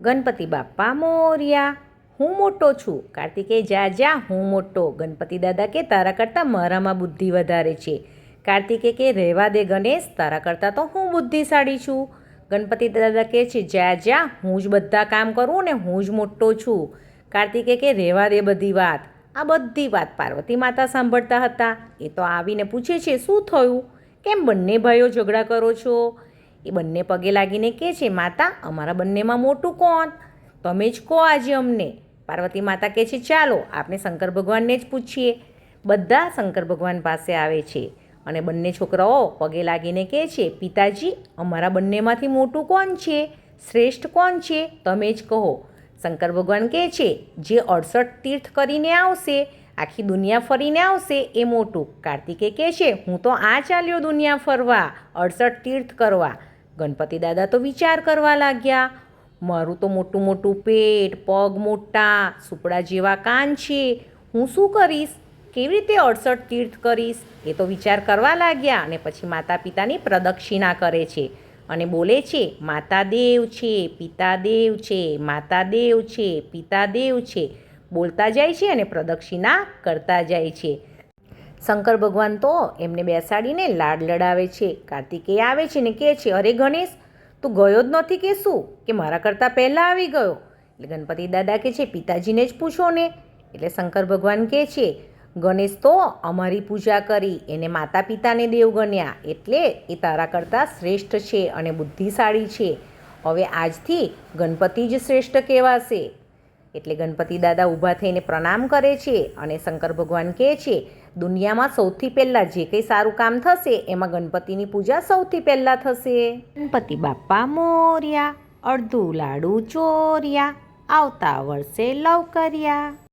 ગણપતિ બાપ્પા મોર્યા. હું મોટો છું. કાર્તિકે જા જા, હું મોટો. ગણપતિ દાદા કે તારા કરતાં મારામાં બુદ્ધિ વધારે છે. કાર્તિકે કે, રહેવા દે ગણેશ, તારા કરતાં તો હું બુદ્ધિશાળી છું. ગણપતિ દાદા કહે છે, જા જા, હું જ બધા કામ કરું ને હું જ મોટો છું. કાર્તિકે કે, રહેવા દે બધી વાત. આ બધી વાત પાર્વતી માતા સાંભળતા હતા. એ તો આવીને પૂછે છે, શું થયું? કેમ બંને ભાઈઓ ઝઘડા કરો છો? એ બંને પગે લાગીને કહે છે, માતા, અમારા બંનેમાં મોટું કોણ? તમે જ કહો આજે અમને. પાર્વતી માતા કહે છે, ચાલો, આપણે શંકર ભગવાનને જ પૂછીએ. બધા શંકર ભગવાન પાસે આવે છે અને બંને છોકરાઓ પગે લાગીને કહે છે, પિતાજી, અમારા બંનેમાંથી મોટું કોણ છે? શ્રેષ્ઠ કોણ છે? તમે જ કહો. શંકર ભગવાન કહે છે, જે અડસઠ તીર્થ કરીને આવશે, આખી દુનિયા ફરીને આવશે, એ મોટું. કાર્તિકે કહે છે, હું તો આ ચાલ્યો દુનિયા ફરવા, અડસઠ તીર્થ કરવા. ગણપતિ દાદા તો વિચાર કરવા લાગ્યા, મારું તો મોટું મોટું પેટ, પગ મોટા, સુપડા જેવા કાન છે. હું શું કરીશ? કેવી રીતે અડસઠ તીર્થ કરીશ? એ તો વિચાર કરવા લાગ્યા અને પછી માતા પિતાની પ્રદક્ષિણા કરે છે અને બોલે છે, માતા દેવ છે, પિતા દેવ છે, માતા દેવ છે, પિતા દેવ છે. બોલતા જાય છે અને પ્રદક્ષિણા કરતા જાય છે. શંકર ભગવાન તો એમને બેસાડીને લાડ લડાવે છે, કાર્તિકેય આવે છે ને કહે છે, અરે ગણેશ, તું ગયો જ નથી કે શું? કે મારા કરતાં પહેલાં આવી ગયો? એટલે ગણપતિ દાદા કહે છે, પિતાજીને જ પૂછો ને. એટલે શંકર ભગવાન કહે છે, ગણેશ તો અમારી પૂજા કરી, એને માતા પિતાને દેવ ગણ્યા, એટલે એ તારા કરતાં શ્રેષ્ઠ છે અને બુદ્ધિશાળી છે. હવે આજથી ગણપતિ જ શ્રેષ્ઠ કહેવાશે. એટલે ગણપતિ દાદા ઊભા થઈને પ્રણામ કરે છે અને શંકર ભગવાન કહે છે દુનિયામાં સૌથી પહેલાં જે કંઈ સારું કામ થશે, એમાં ગણપતિની પૂજા સૌથી પહેલાં થશે. ગણપતિ બાપા મોર્યા, અડધું લાડુ ચોર્યા, આવતા વર્ષે લવ કર્યા.